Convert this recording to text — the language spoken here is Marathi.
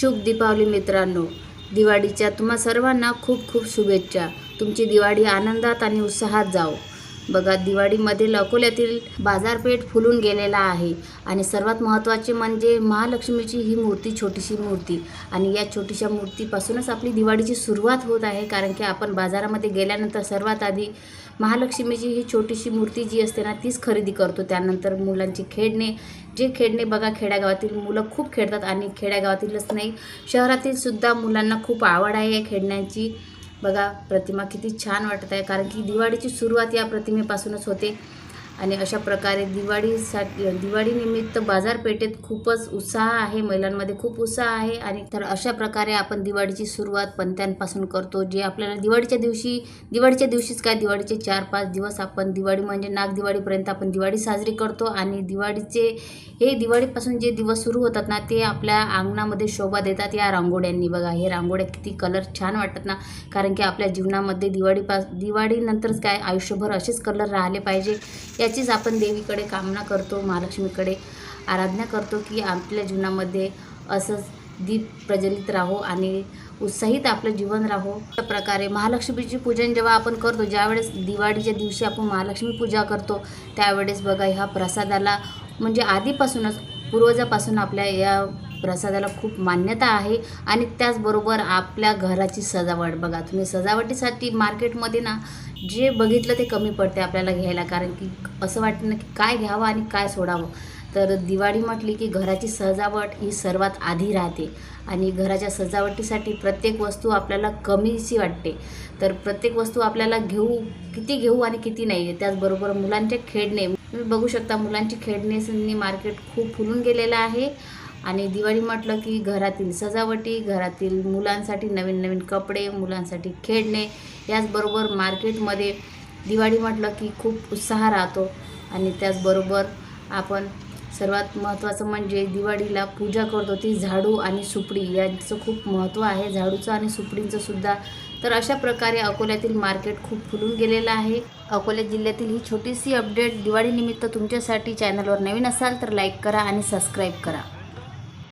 शुभ दीपावली मित्रांनो. दिवाळीच्या तुम्हा सर्वांना खूप खूप शुभेच्छा. तुमची दिवाळी आनंदात आणि उत्साहात जाओ. बघा दिवाळीमध्ये अकोल्यातील बाजारपेठ फुलून गेलेला आहे आणि सर्वात महत्त्वाचे म्हणजे महालक्ष्मीची ही मूर्ती छोटीशी मूर्ती. आणि या छोटीशा मूर्तीपासूनच आपली दिवाळीची सुरुवात होत आहे कारण की आपण बाजारामध्ये गेल्यानंतर सर्वात आधी महालक्ष्मीची ही छोटीशी मूर्ती जी असते ना तीच खरेदी करतो. त्यानंतर मुलांची खेळणे जे खेळणे बघा खेड्यागावातील मुलं खूप खेळतात आणि खेड्यागावातीलच नाही शहरातील सुद्धा मुलांना खूप आवड आहे या खेळण्याची. बघा प्रतिमा किती छान वाटत आहे कारण की दिवाळीची सुरुवात या प्रतिमेपासूनच होते. आणि अशा प्रकारे दिवाळीसाठी दिवाळीनिमित्त बाजारपेठेत खूपच उत्साह आहे महिलांमध्ये खूप उत्साह आहे आणि तर अशा प्रकारे आपण दिवाळीची सुरुवात पंत्यांपासून करतो जे आपल्याला दिवाळीच्या दिवशी दिवाळीच्या दिवशीच काय दिवाळीचे चार पाच दिवस आपण दिवाळी म्हणजे नाग दिवाळीपर्यंत आपण दिवाळी साजरी करतो आणि दिवाळीचे हे दिवाळीपासून जे दिवस सुरू होतात ना ते आपल्या अंगणामध्ये शोभा देतात या रांगोळ्यांनी. बघा हे रांगोळ्या किती कलर छान वाटतात ना कारण की आपल्या जीवनामध्ये दिवाळीपास दिवाळीनंतरच काय आयुष्यभर असेच कलर राहिले पाहिजे. याचीच आपण देवीकडे कामना करतो महालक्ष्मीकडे आराधना करतो की आपल्या जीवनामध्ये असंच दीप प्रज्वलित राहो आणि उत्साहित आपलं जीवन राहो. अशा प्रकारे महालक्ष्मीची पूजन जेव्हा आपण करतो ज्यावेळेस दिवाळीच्या दिवशी आपण महालक्ष्मी पूजा करतो त्यावेळेस बघा ह्या प्रसादाला म्हणजे आधीपासूनच पूर्वजापासून आपल्या या प्रसादाला खूप मान्यता आहे आणि त्याचबरोबर आपल्या घराची सजावट. बघा तुम्ही सजावटीसाठी मार्केटमध्ये ना जे बघितलं ते कमी पडते आपल्याला घ्यायला. कारण की असं वाटतं ना की काय घ्यावं आणि काय सोडावं. तर दिवाळी म्हटली की घराची सजावट ही सर्वात आधी राहते. आणि घराच्या सजावटीसाठी प्रत्येक वस्तू आपल्याला कमीशी वाटते. तर प्रत्येक वस्तू आपल्याला घेऊ किती घेऊ आणि किती नाही त्याचबरोबर मुलांचे खेळणे. तुम्ही बघू शकता मुलांची खेळणेसनी मार्केट खूप फुलून गेलेलं आहे. आणि दिवाळी म्हटलं की घरातील सजावटी घरातील मुलांसाठी नवीन नवीन कपडे मुलांसाठी खेळणे याचबरोबर मार्केटमध्ये दिवाळी म्हटलं की खूप उत्साह राहतो. आणि त्याचबरोबर आपण सर्वात महत्त्वाचं म्हणजे दिवाळीला पूजा करतो ती झाडू आणि सुपडी यांचं खूप महत्त्व आहे. झाडूचं आणि सुपडींचं सुद्धा. तर अशा प्रकारे अकोल्यातील मार्केट खूप फुलून गेलेलं आहे. अकोला जिल्ह्यातील ही छोटीशी अपडेट दिवाळीनिमित्त तुमच्यासाठी चॅनलवर नवीन असाल तर लाईक करा आणि सबस्क्राईब करा.